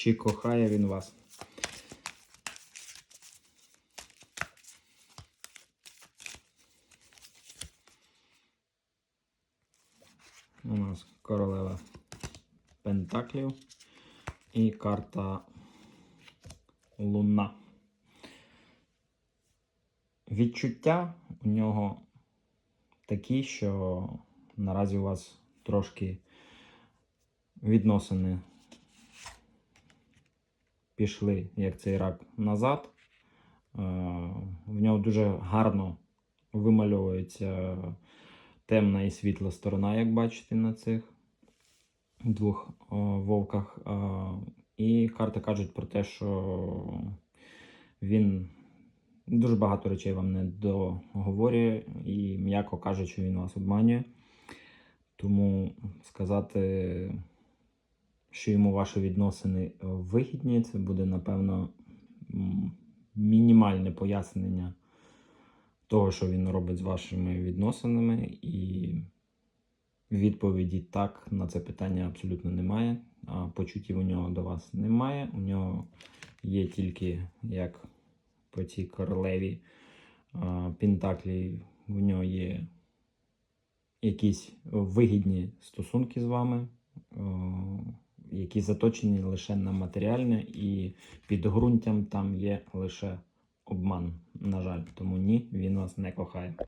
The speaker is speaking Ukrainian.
Чи кохає він вас? У нас королева Пентаклів і карта Луна. Відчуття у нього такі, що наразі у вас трошки відносини пішли, як цей рак, назад. Е, В нього дуже гарно вимальовується темна і світла сторона, як бачите на цих двох вовках. Е, І карти кажуть про те, що він дуже багато речей вам не договорює і, м'яко кажучи, він вас обманює. Тому сказати, що йому ваші відносини вигідні, це буде, напевно, мінімальне пояснення того, що він робить з вашими відносинами, і відповіді так на це питання абсолютно немає. А почуттів у нього до вас немає. У нього є тільки як по цій королеві Пентаклі, в нього є якісь вигідні стосунки з вами, о, які заточені лише на матеріальне, і підґрунтям там є лише обман. На жаль, тому ні, він вас не кохає.